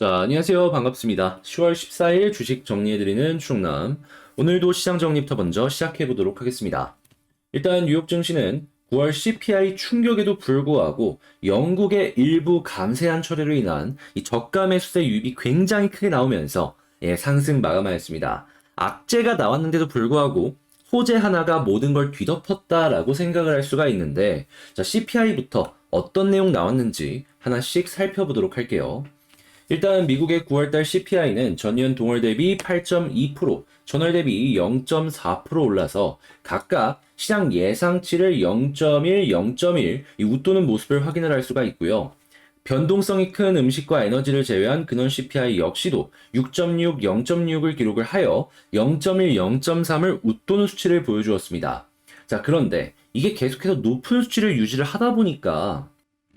자, 안녕하세요. 반갑습니다. 10월 14일 주식 정리해드리는 충남. 오늘도 시장 정리부터 먼저 시작해보도록 하겠습니다. 일단 뉴욕 증시는 9월 CPI 충격에도 불구하고 영국의 일부 감세한 처리로 인한 이 저가 매수세 유입이 굉장히 크게 나오면서 예, 상승 마감하였습니다. 악재가 나왔는데도 불구하고 호재 하나가 모든 걸 뒤덮었다라고 생각을 할 수가 있는데 자, CPI부터 어떤 내용 나왔는지 하나씩 살펴보도록 할게요. 일단 미국의 9월달 CPI는 전년 동월 대비 8.2%, 전월 대비 0.4% 올라서 각각 시장 예상치를 0.1, 0.1이 웃도는 모습을 확인을 할 수가 있고요. 변동성이 큰 음식과 에너지를 제외한 근원 CPI 역시도 6.6, 0.6을 기록을 하여 0.1, 0.3을 웃도는 수치를 보여주었습니다. 자, 그런데 이게 계속해서 높은 수치를 유지를 하다 보니까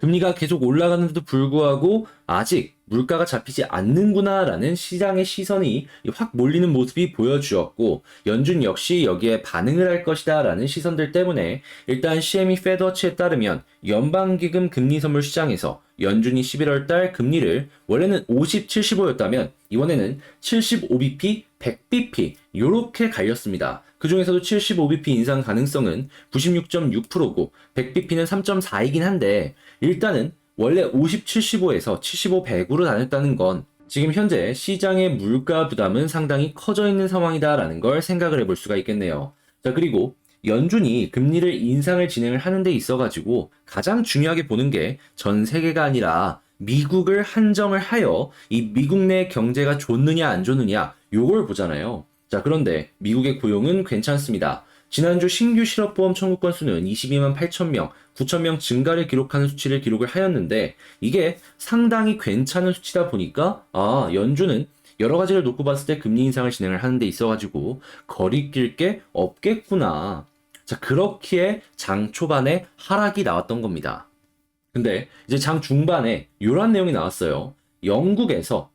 금리가 계속 올라가는데도 불구하고 아직 물가가 잡히지 않는구나라는 시장의 시선이 확 몰리는 모습이 보여주었고 연준 역시 여기에 반응을 할 것이다라는 시선들 때문에 일단 CME 페더치에 따르면 연방기금 금리 선물 시장에서 연준이 11월 달 금리를 원래는 50, 75였다면 이번에는 75bp, 100bp 이렇게 갈렸습니다. 그 중에서도 75bp 인상 가능성은 96.6%고 100bp는 3.4이긴 한데 일단은 원래 50, 75에서 75, 100으로 나눴다는 건 지금 현재 시장의 물가 부담은 상당히 커져 있는 상황이다라는 걸 생각을 해볼 수가 있겠네요. 자, 그리고 연준이 금리를 인상을 진행을 하는 데 있어가지고 가장 중요하게 보는 게 전 세계가 아니라 미국을 한정을 하여 이 미국 내 경제가 좋느냐 안 좋느냐 요걸 보잖아요. 자, 그런데 미국의 고용은 괜찮습니다. 지난주 신규 실업보험 청구 건수는 22만 8천 명, 9천 명 증가를 기록하는 수치를 기록을 하였는데 이게 상당히 괜찮은 수치다 보니까 아 연준은 여러 가지를 놓고 봤을 때 금리 인상을 진행을 하는 데 있어 가지고 거리낄 게 없겠구나. 자 그렇기에 장 초반에 하락이 나왔던 겁니다. 근데 이제 장 중반에 이런 내용이 나왔어요. 영국에서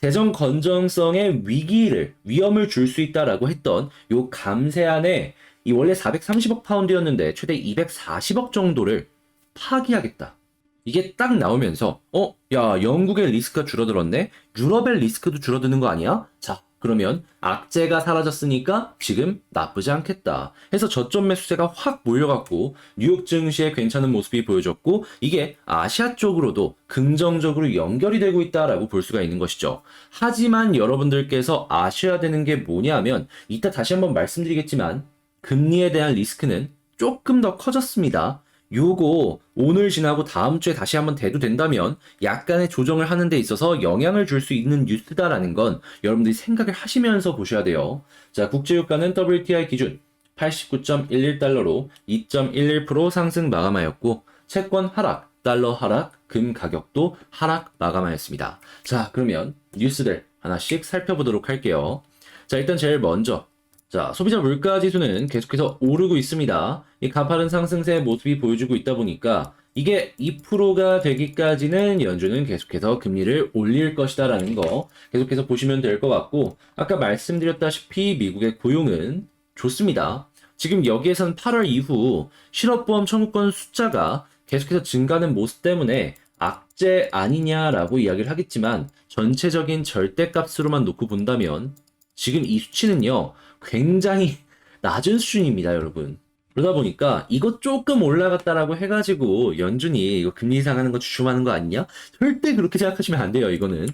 재정 건전성의 위기를 위험을 줄 수 있다라고 했던 요 감세안에 이 원래 430억 파운드였는데 최대 240억 정도를 파기하겠다. 이게 딱 나오면서 어, 야, 영국의 리스크가 줄어들었네. 유럽의 리스크도 줄어드는 거 아니야? 자, 그러면 악재가 사라졌으니까 지금 나쁘지 않겠다. 해서 저점 매수세가 확 몰려갖고 뉴욕 증시에 괜찮은 모습이 보여졌고 이게 아시아 쪽으로도 긍정적으로 연결이 되고 있다라고 볼 수가 있는 것이죠. 하지만 여러분들께서 아셔야 되는 게 뭐냐면 이따 다시 한번 말씀드리겠지만 금리에 대한 리스크는 조금 더 커졌습니다. 요거 오늘 지나고 다음 주에 다시 한번 대도 된다면 약간의 조정을 하는 데 있어서 영향을 줄 수 있는 뉴스다라는 건 여러분들이 생각을 하시면서 보셔야 돼요. 자, 국제유가는 WTI 기준 89.11달러로 2.11% 상승 마감하였고 채권 하락, 달러 하락, 금 가격도 하락 마감하였습니다. 자, 그러면 뉴스들 하나씩 살펴보도록 할게요. 자, 일단 제일 먼저 자, 소비자 물가 지수는 계속해서 오르고 있습니다. 이 가파른 상승세의 모습이 보여주고 있다 보니까 이게 2%가 되기까지는 연준은 계속해서 금리를 올릴 것이다라는 거 계속해서 보시면 될 것 같고 아까 말씀드렸다시피 미국의 고용은 좋습니다. 지금 여기에선 8월 이후 실업보험 청구권 숫자가 계속해서 증가하는 모습 때문에 악재 아니냐라고 이야기를 하겠지만 전체적인 절대값으로만 놓고 본다면 지금 이 수치는요 굉장히 낮은 수준입니다 여러분. 그러다 보니까 이거 조금 올라갔다라고 해가지고 연준이 이거 금리 인상하는 거 주춤하는 거 아니냐? 절대 그렇게 생각하시면 안 돼요 이거는.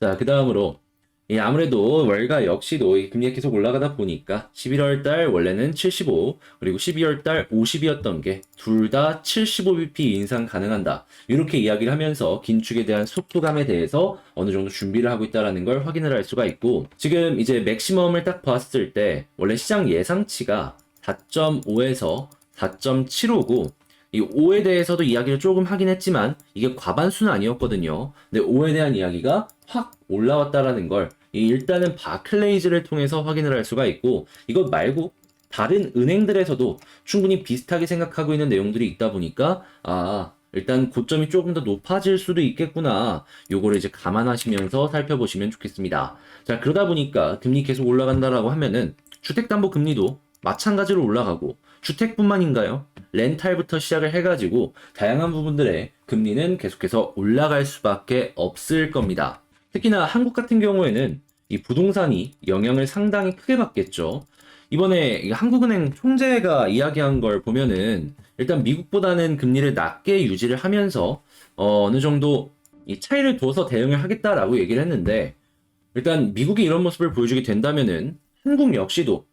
자 그 다음으로 예, 아무래도 월가 역시도 이 금리가 계속 올라가다 보니까 11월 달 원래는 75 그리고 12월 달 50이었던 게 둘 다 75bp 인상 가능한다. 이렇게 이야기를 하면서 긴축에 대한 속도감에 대해서 어느 정도 준비를 하고 있다라는 걸 확인을 할 수가 있고 지금 이제 맥시멈을 딱 봤을 때 원래 시장 예상치가 4.5에서 4.75고 이 5에 대해서도 이야기를 조금 하긴 했지만 이게 과반수는 아니었거든요. 근데 5에 대한 이야기가 확 올라왔다라는 걸 일단은 바클레이즈를 통해서 확인을 할 수가 있고 이것 말고 다른 은행들에서도 충분히 비슷하게 생각하고 있는 내용들이 있다 보니까 아 일단 고점이 조금 더 높아질 수도 있겠구나 요거를 이제 감안하시면서 살펴보시면 좋겠습니다. 자 그러다 보니까 금리 계속 올라간다라고 하면은 주택담보금리도 마찬가지로 올라가고 주택뿐만인가요? 렌탈부터 시작을 해가지고 다양한 부분들의 금리는 계속해서 올라갈 수밖에 없을 겁니다. 특히나 한국 같은 경우에는 이 부동산이 영향을 상당히 크게 받겠죠. 이번에 이 한국은행 총재가 이야기한 걸 보면은 일단 미국보다는 금리를 낮게 유지를 하면서 어, 어느 정도 이 차이를 둬서 대응을 하겠다라고 얘기를 했는데 일단 미국이 이런 모습을 보여주게 된다면은 한국 역시도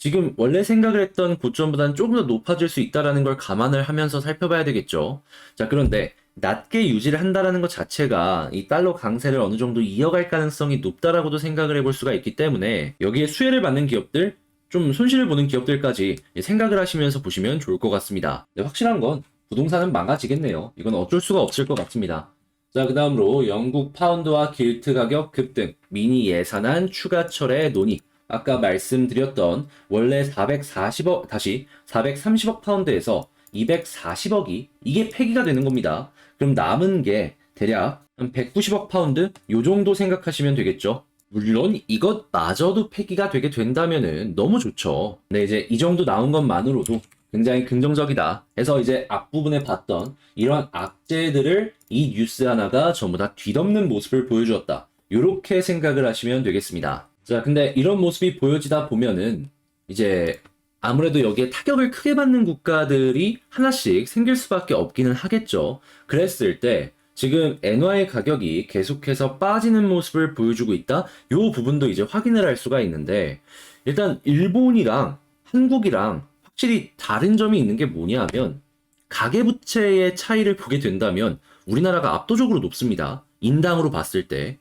지금 원래 생각을 했던 고점보다는 조금 더 높아질 수 있다라는 걸 감안을 하면서 살펴봐야 되겠죠. 자, 그런데 낮게 유지를 한다라는 것 자체가 이 달러 강세를 어느 정도 이어갈 가능성이 높다라고도 생각을 해볼 수가 있기 때문에 여기에 수혜를 받는 기업들, 좀 손실을 보는 기업들까지 생각을 하시면서 보시면 좋을 것 같습니다. 확실한 건 부동산은 망가지겠네요. 이건 어쩔 수가 없을 것 같습니다. 자, 그 다음으로 영국 파운드와 길트 가격 급등, 미니 예산안 추가 철의 논의. 아까 말씀드렸던 원래 440억, 다시 430억 파운드에서 240억이 이게 폐기가 되는 겁니다. 그럼 남은 게 대략 한 190억 파운드? 요 정도 생각하시면 되겠죠. 물론 이것마저도 폐기가 되게 된다면은 너무 좋죠. 네, 이제 이 정도 나온 것만으로도 굉장히 긍정적이다. 해서 이제 앞부분에 봤던 이런 악재들을 이 뉴스 하나가 전부 다 뒤덮는 모습을 보여주었다. 이렇게 생각을 하시면 되겠습니다. 자, 근데 이런 모습이 보여지다 보면은 이제 아무래도 여기에 타격을 크게 받는 국가들이 하나씩 생길 수밖에 없기는 하겠죠. 그랬을 때 지금 엔화의 가격이 계속해서 빠지는 모습을 보여주고 있다. 요 부분도 이제 확인을 할 수가 있는데 일단 일본이랑 한국이랑 확실히 다른 점이 있는 게 뭐냐면 가계부채의 차이를 보게 된다면 우리나라가 압도적으로 높습니다. 인당으로 봤을 때.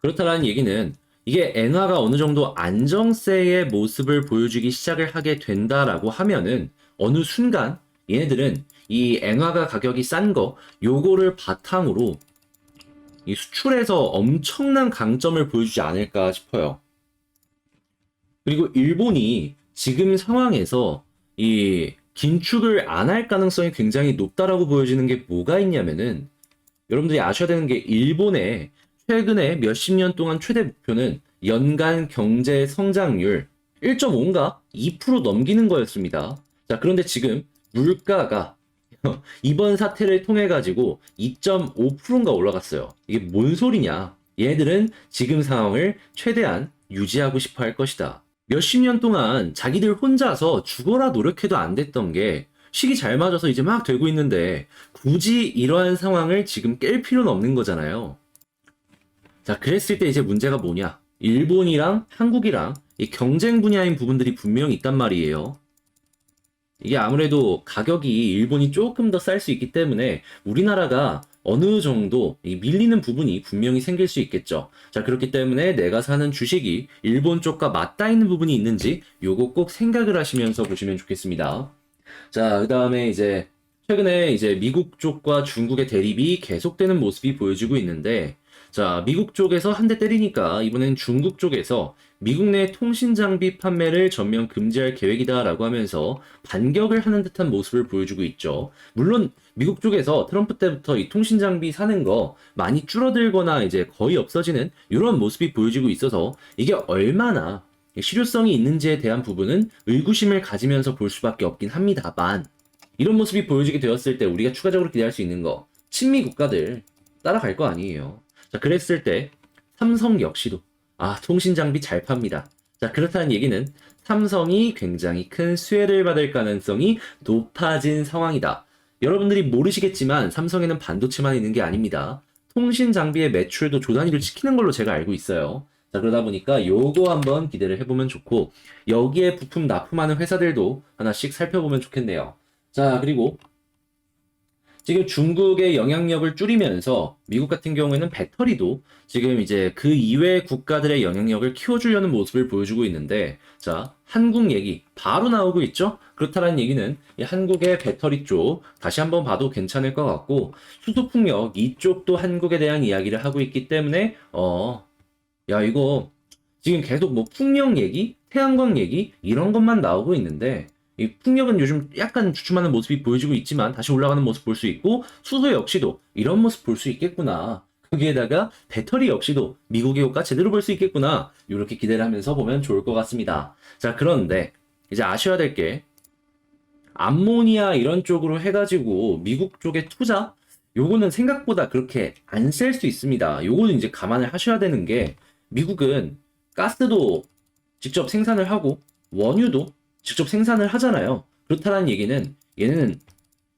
그렇다는 얘기는 이게 엔화가 어느 정도 안정세의 모습을 보여주기 시작을 하게 된다라고 하면은 어느 순간 얘네들은 이 엔화가 가격이 싼 거 요거를 바탕으로 이 수출에서 엄청난 강점을 보여주지 않을까 싶어요. 그리고 일본이 지금 상황에서 이 긴축을 안 할 가능성이 굉장히 높다라고 보여지는 게 뭐가 있냐면은 여러분들이 아셔야 되는 게 일본의 최근에 몇십 년 동안 최대 목표는 연간 경제 성장률 1.5인가 2% 넘기는 거였습니다. 자, 그런데 지금 물가가 이번 사태를 통해 가지고 2.5%인가 올라갔어요. 이게 뭔 소리냐? 얘네들은 지금 상황을 최대한 유지하고 싶어 할 것이다. 몇십 년 동안 자기들 혼자서 죽어라 노력해도 안 됐던 게 시기 잘 맞아서 이제 막 되고 있는데 굳이 이러한 상황을 지금 깰 필요는 없는 거잖아요. 자, 그랬을 때 이제 문제가 뭐냐? 일본이랑 한국이랑 이 경쟁 분야인 부분들이 분명히 있단 말이에요. 이게 아무래도 가격이 일본이 조금 더 쌀 수 있기 때문에 우리나라가 어느 정도 이 밀리는 부분이 분명히 생길 수 있겠죠. 자, 그렇기 때문에 내가 사는 주식이 일본 쪽과 맞닿아 있는 부분이 있는지 요거 꼭 생각을 하시면서 보시면 좋겠습니다. 자, 그 다음에 이제 최근에 이제 미국 쪽과 중국의 대립이 계속되는 모습이 보여지고 있는데 자, 미국 쪽에서 한 대 때리니까 이번엔 중국 쪽에서 미국 내 통신 장비 판매를 전면 금지할 계획이다라고 하면서 반격을 하는 듯한 모습을 보여주고 있죠. 물론 미국 쪽에서 트럼프 때부터 이 통신 장비 사는 거 많이 줄어들거나 이제 거의 없어지는 이런 모습이 보여지고 있어서 이게 얼마나 실효성이 있는지에 대한 부분은 의구심을 가지면서 볼 수밖에 없긴 합니다만 이런 모습이 보여지게 되었을 때 우리가 추가적으로 기대할 수 있는 거 친미 국가들 따라갈 거 아니에요. 자, 그랬을 때 삼성 역시도 아, 통신 장비 잘 팝니다. 자, 그렇다는 얘기는 삼성이 굉장히 큰 수혜를 받을 가능성이 높아진 상황이다. 여러분들이 모르시겠지만 삼성에는 반도체만 있는 게 아닙니다. 통신 장비의 매출도 조단위를 지키는 걸로 제가 알고 있어요. 자, 그러다 보니까 요거 한번 기대를 해보면 좋고, 여기에 부품 납품하는 회사들도 하나씩 살펴보면 좋겠네요. 자, 그리고 지금 중국의 영향력을 줄이면서 미국 같은 경우에는 배터리도 지금 이제 그 이외 국가들의 영향력을 키워주려는 모습을 보여주고 있는데, 자, 한국 얘기 바로 나오고 있죠? 그렇다는 얘기는 이 한국의 배터리 쪽 다시 한번 봐도 괜찮을 것 같고, 수소풍력 이쪽도 한국에 대한 이야기를 하고 있기 때문에, 어, 야, 이거 지금 계속 뭐 풍력 얘기, 태양광 얘기, 이런 것만 나오고 있는데, 이 풍력은 요즘 약간 주춤하는 모습이 보여지고 있지만 다시 올라가는 모습 볼 수 있고 수소 역시도 이런 모습 볼 수 있겠구나. 거기에다가 배터리 역시도 미국의 효과 제대로 볼 수 있겠구나. 이렇게 기대를 하면서 보면 좋을 것 같습니다. 자, 그런데 이제 아셔야 될 게 암모니아 이런 쪽으로 해가지고 미국 쪽에 투자 요거는 생각보다 그렇게 안 셀 수 있습니다. 요거는 이제 감안을 하셔야 되는 게 미국은 가스도 직접 생산을 하고 원유도 직접 생산을 하잖아요. 그렇다는 얘기는 얘네는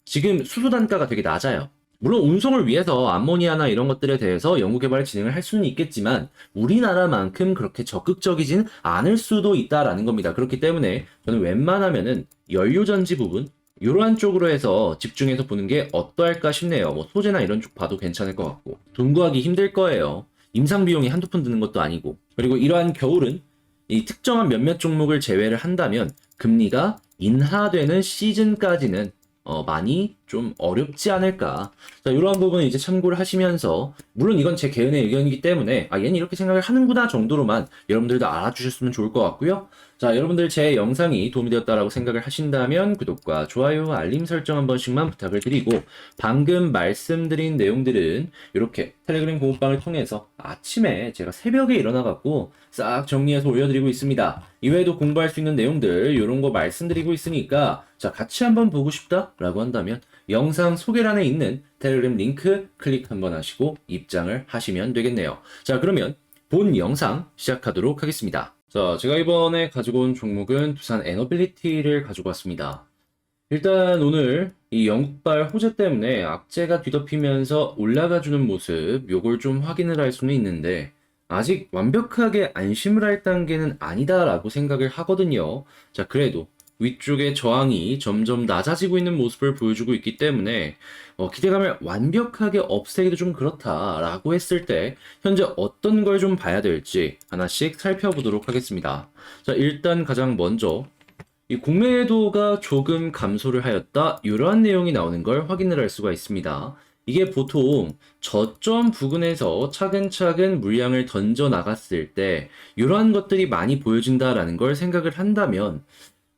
지금 수소 단가가 되게 낮아요. 물론 운송을 위해서 암모니아나 이런 것들에 대해서 연구 개발 진행을 할 수는 있겠지만 우리나라만큼 그렇게 적극적이진 않을 수도 있다라는 겁니다. 그렇기 때문에 저는 웬만하면은 연료 전지 부분 이러한 쪽으로 해서 집중해서 보는 게 어떠할까 싶네요. 뭐 소재나 이런 쪽 봐도 괜찮을 것 같고 돈 구하기 힘들 거예요. 임상 비용이 한두 푼 드는 것도 아니고 그리고 이러한 겨울은 이 특정한 몇몇 종목을 제외를 한다면 금리가 인하되는 시즌까지는 어, 많이 좀 어렵지 않을까. 자, 이러한 부분은 이제 참고를 하시면서, 물론 이건 제 개인의 의견이기 때문에, 아, 얘는 이렇게 생각을 하는구나 정도로만 여러분들도 알아주셨으면 좋을 것 같고요. 자, 여러분들 제 영상이 도움이 되었다라고 생각을 하신다면, 구독과 좋아요, 알림 설정 한 번씩만 부탁을 드리고, 방금 말씀드린 내용들은 이렇게 텔레그램 공부방을 통해서 아침에 제가 새벽에 일어나갖고 싹 정리해서 올려드리고 있습니다. 이외에도 공부할 수 있는 내용들, 이런 거 말씀드리고 있으니까, 자, 같이 한번 보고 싶다? 라고 한다면, 영상 소개란에 있는 텔레그램 링크 클릭 한번 하시고 입장을 하시면 되겠네요. 자, 그러면 본 영상 시작하도록 하겠습니다. 자, 제가 이번에 가지고 온 종목은 두산 에너빌리티를 가지고 왔습니다. 일단 오늘 이 영국발 호재 때문에 악재가 뒤덮이면서 올라가주는 모습, 요걸 좀 확인을 할 수는 있는데, 아직 완벽하게 안심을 할 단계는 아니다라고 생각을 하거든요. 자, 그래도 위쪽의 저항이 점점 낮아지고 있는 모습을 보여주고 있기 때문에 어, 기대감을 완벽하게 없애기도 좀 그렇다라고 했을 때 현재 어떤 걸 좀 봐야 될지 하나씩 살펴보도록 하겠습니다. 자, 일단 가장 먼저 이 공매도가 조금 감소를 하였다 이러한 내용이 나오는 걸 확인을 할 수가 있습니다. 이게 보통 저점 부근에서 차근차근 물량을 던져 나갔을 때 이러한 것들이 많이 보여진다라는 걸 생각을 한다면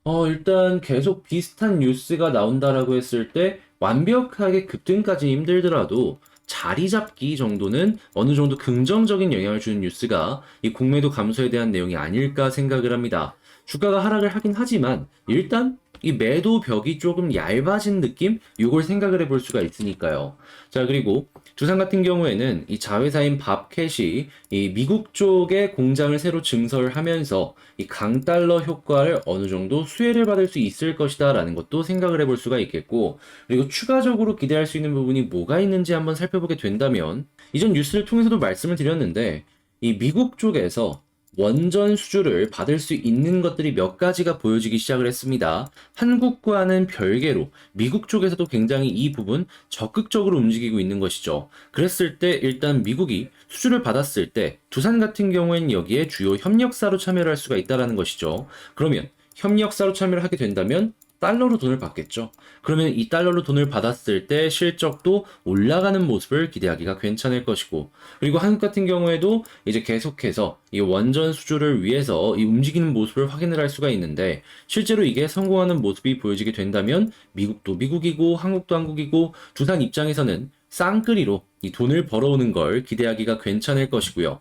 어, 일단 계속 비슷한 뉴스가 나온다라고 했을 때 완벽하게 급등까지 힘들더라도 자리 잡기 정도는 어느 정도 긍정적인 영향을 주는 뉴스가 이 공매도 감소에 대한 내용이 아닐까 생각을 합니다. 주가가 하락을 하긴 하지만 일단 이 매도 벽이 조금 얇아진 느낌? 이걸 생각을 해볼 수가 있으니까요. 자, 그리고 두산 같은 경우에는 이 자회사인 밥캣이 이 미국 쪽에 공장을 새로 증설을 하면서 이 강달러 효과를 어느 정도 수혜를 받을 수 있을 것이다라는 것도 생각을 해볼 수가 있겠고, 그리고 추가적으로 기대할 수 있는 부분이 뭐가 있는지 한번 살펴보게 된다면, 이전 뉴스를 통해서도 말씀을 드렸는데, 이 미국 쪽에서 원전 수주를 받을 수 있는 것들이 몇 가지가 보여지기 시작을 했습니다. 한국과는 별개로 미국 쪽에서도 굉장히 이 부분 적극적으로 움직이고 있는 것이죠. 그랬을 때 일단 미국이 수주를 받았을 때 두산 같은 경우에는 여기에 주요 협력사로 참여를 할 수가 있다는 것이죠. 그러면 협력사로 참여를 하게 된다면 달러로 돈을 받겠죠. 그러면 이 달러로 돈을 받았을 때 실적도 올라가는 모습을 기대하기가 괜찮을 것이고, 그리고 한국 같은 경우에도 이제 계속해서 이 원전 수주를 위해서 이 움직이는 모습을 확인을 할 수가 있는데, 실제로 이게 성공하는 모습이 보여지게 된다면, 미국도 미국이고, 한국도 한국이고, 두산 입장에서는 쌍끌이로 이 돈을 벌어오는 걸 기대하기가 괜찮을 것이고요.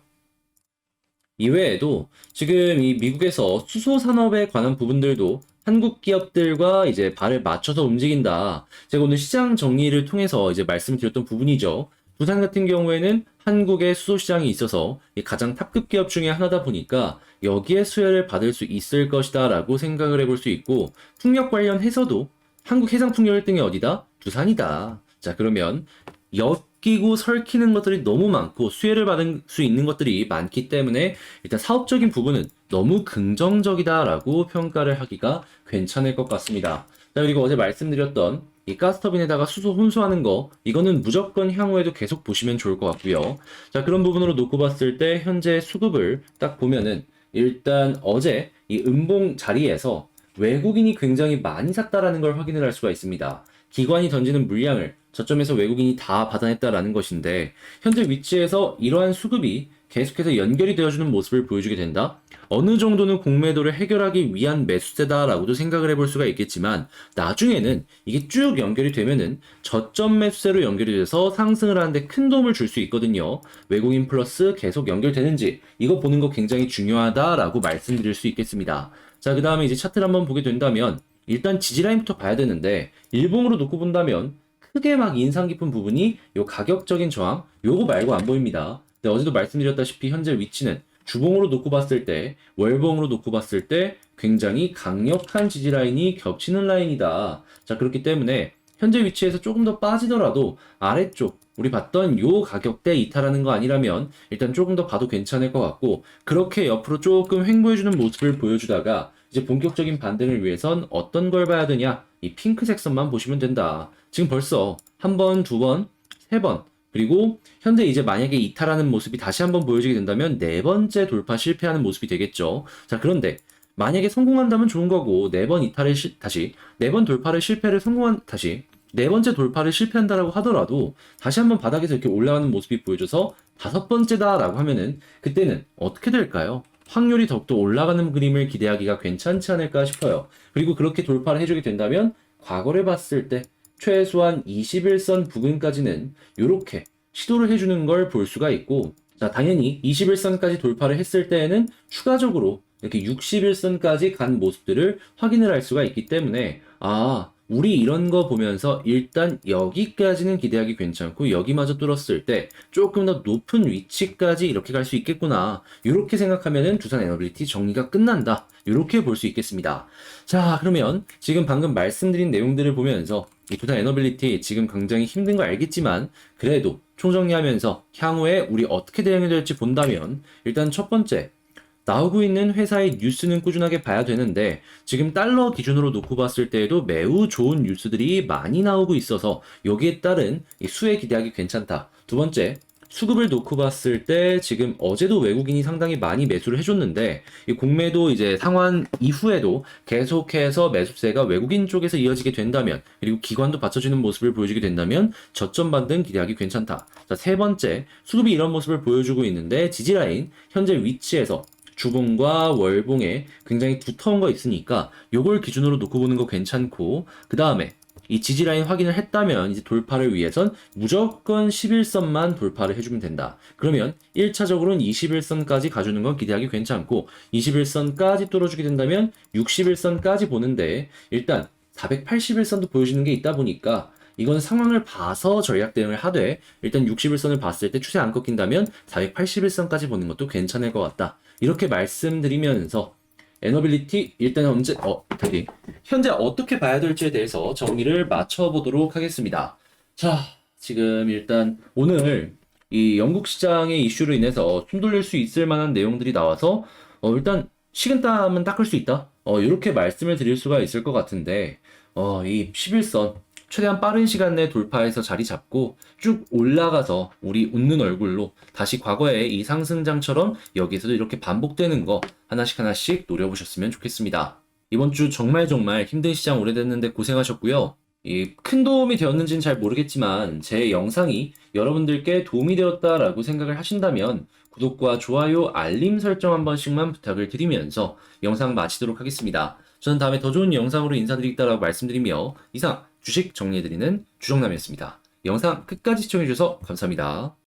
이외에도 지금 이 미국에서 수소 산업에 관한 부분들도 한국 기업들과 이제 발을 맞춰서 움직인다. 제가 오늘 시장 정리를 통해서 이제 말씀드렸던 부분이죠. 부산 같은 경우에는 한국의 수소 시장이 있어서 가장 탑급 기업 중에 하나다 보니까 여기에 수혜를 받을 수 있을 것이다 라고 생각을 해볼 수 있고 풍력 관련해서도 한국 해상 풍력 1등이 어디다? 두산이다. 자 그러면 엮이고 설키는 것들이 너무 많고 수혜를 받을 수 있는 것들이 많기 때문에 일단 사업적인 부분은 너무 긍정적이다라고 평가를 하기가 괜찮을 것 같습니다. 자, 그리고 어제 말씀드렸던 이 가스터빈에다가 수소 혼수하는 거 이거는 무조건 향후에도 계속 보시면 좋을 것 같고요. 자, 그런 부분으로 놓고 봤을 때 현재 수급을 딱 보면은 일단 어제 이 음봉 자리에서 외국인이 굉장히 많이 샀다라는 걸 확인을 할 수가 있습니다. 기관이 던지는 물량을 저점에서 외국인이 다 받아냈다라는 것인데 현재 위치에서 이러한 수급이 계속해서 연결이 되어주는 모습을 보여주게 된다. 어느 정도는 공매도를 해결하기 위한 매수세다라고도 생각을 해볼 수가 있겠지만 나중에는 이게 쭉 연결이 되면은 저점 매수세로 연결이 돼서 상승을 하는데 큰 도움을 줄 수 있거든요. 외국인 플러스 계속 연결되는지 이거 보는 거 굉장히 중요하다라고 말씀드릴 수 있겠습니다. 자, 그 다음에 이제 차트를 한번 보게 된다면 일단 지지라인부터 봐야 되는데 일봉으로 놓고 본다면 크게 막 인상 깊은 부분이 요 가격적인 저항 요거 말고 안 보입니다. 근데 어제도 말씀드렸다시피 현재 위치는 주봉으로 놓고 봤을 때 월봉으로 놓고 봤을 때 굉장히 강력한 지지 라인이 겹치는 라인이다. 자 그렇기 때문에 현재 위치에서 조금 더 빠지더라도 아래쪽 우리 봤던 요 가격대 이탈하는 거 아니라면 일단 조금 더 봐도 괜찮을 것 같고 그렇게 옆으로 조금 횡보해주는 모습을 보여주다가 이제 본격적인 반등을 위해선 어떤 걸 봐야 되냐 이 핑크색 선만 보시면 된다. 지금 벌써 한 번, 두 번, 세 번 그리고 현재 이제 만약에 이탈하는 모습이 다시 한번 보여지게 된다면 네 번째 돌파 실패하는 모습이 되겠죠. 자 그런데 만약에 성공한다면 좋은 거고 네 번 이탈을 시- 다시 네 번 돌파를 실패를 성공한 다시 네 번째 돌파를 실패한다라고 하더라도 다시 한번 바닥에서 이렇게 올라가는 모습이 보여줘서 다섯 번째다라고 하면은 그때는 어떻게 될까요? 확률이 더욱더 올라가는 그림을 기대하기가 괜찮지 않을까 싶어요. 그리고 그렇게 돌파를 해주게 된다면 과거를 봤을 때 최소한 21선 부근까지는 이렇게 시도를 해주는 걸 볼 수가 있고 자 당연히 21선까지 돌파를 했을 때에는 추가적으로 이렇게 61선까지 간 모습들을 확인을 할 수가 있기 때문에 아 우리 이런 거 보면서 일단 여기까지는 기대하기 괜찮고 여기마저 뚫었을 때 조금 더 높은 위치까지 이렇게 갈 수 있겠구나. 이렇게 생각하면은 두산 에너빌리티 정리가 끝난다. 이렇게 볼 수 있겠습니다. 자 그러면 지금 방금 말씀드린 내용들을 보면서 이 두산 에너빌리티 지금 굉장히 힘든 거 알겠지만 그래도 총정리하면서 향후에 우리 어떻게 대응이 될지 본다면 일단 첫 번째 나오고 있는 회사의 뉴스는 꾸준하게 봐야 되는데 지금 달러 기준으로 놓고 봤을 때에도 매우 좋은 뉴스들이 많이 나오고 있어서 여기에 따른 이 수혜 기대하기 괜찮다. 두 번째 수급을 놓고 봤을 때 지금 어제도 외국인이 상당히 많이 매수를 해줬는데 이 공매도 이제 상환 이후에도 계속해서 매수세가 외국인 쪽에서 이어지게 된다면 그리고 기관도 받쳐주는 모습을 보여주게 된다면 저점 반등 기대하기 괜찮다. 자, 세 번째 수급이 이런 모습을 보여주고 있는데 지지라인 현재 위치에서 주봉과 월봉에 굉장히 두터운 거 있으니까 요걸 기준으로 놓고 보는 거 괜찮고 그 다음에 이 지지라인 확인을 했다면 이제 돌파를 위해선 무조건 11선만 돌파를 해주면 된다. 그러면 1차적으로는 21선까지 가주는 건 기대하기 괜찮고 21선까지 뚫어주게 된다면 61선까지 보는데 일단 481선도 보여주는 게 있다 보니까 이건 상황을 봐서 전략 대응을 하되 일단 61선을 봤을 때 추세 안 꺾인다면 481선까지 보는 것도 괜찮을 것 같다. 이렇게 말씀드리면서 에너빌리티 일단 언제 어 저기 현재 어떻게 봐야 될지에 대해서 정리를 맞춰보도록 하겠습니다. 자 지금 일단 오늘 이 영국 시장의 이슈로 인해서 숨 돌릴 수 있을 만한 내용들이 나와서 어 일단 식은땀은 닦을 수 있다. 어 이렇게 말씀을 드릴 수가 있을 것 같은데 어이 11선 최대한 빠른 시간 내에 돌파해서 자리 잡고 쭉 올라가서 우리 웃는 얼굴로 다시 과거의 이 상승장처럼 여기서도 이렇게 반복되는 거 하나씩 하나씩 노려보셨으면 좋겠습니다. 이번 주 정말 정말 힘든 시장 오래됐는데 고생하셨고요. 이큰 도움이 되었는지는 잘 모르겠지만 제 영상이 여러분들께 도움이 되었다라고 생각을 하신다면 구독과 좋아요, 알림 설정 한 번씩만 부탁을 드리면서 영상 마치도록 하겠습니다. 저는 다음에 더 좋은 영상으로 인사드리겠다라고 말씀드리며 이상 주식 정리해드리는 주정남이었습니다. 영상 끝까지 시청해주셔서 감사합니다.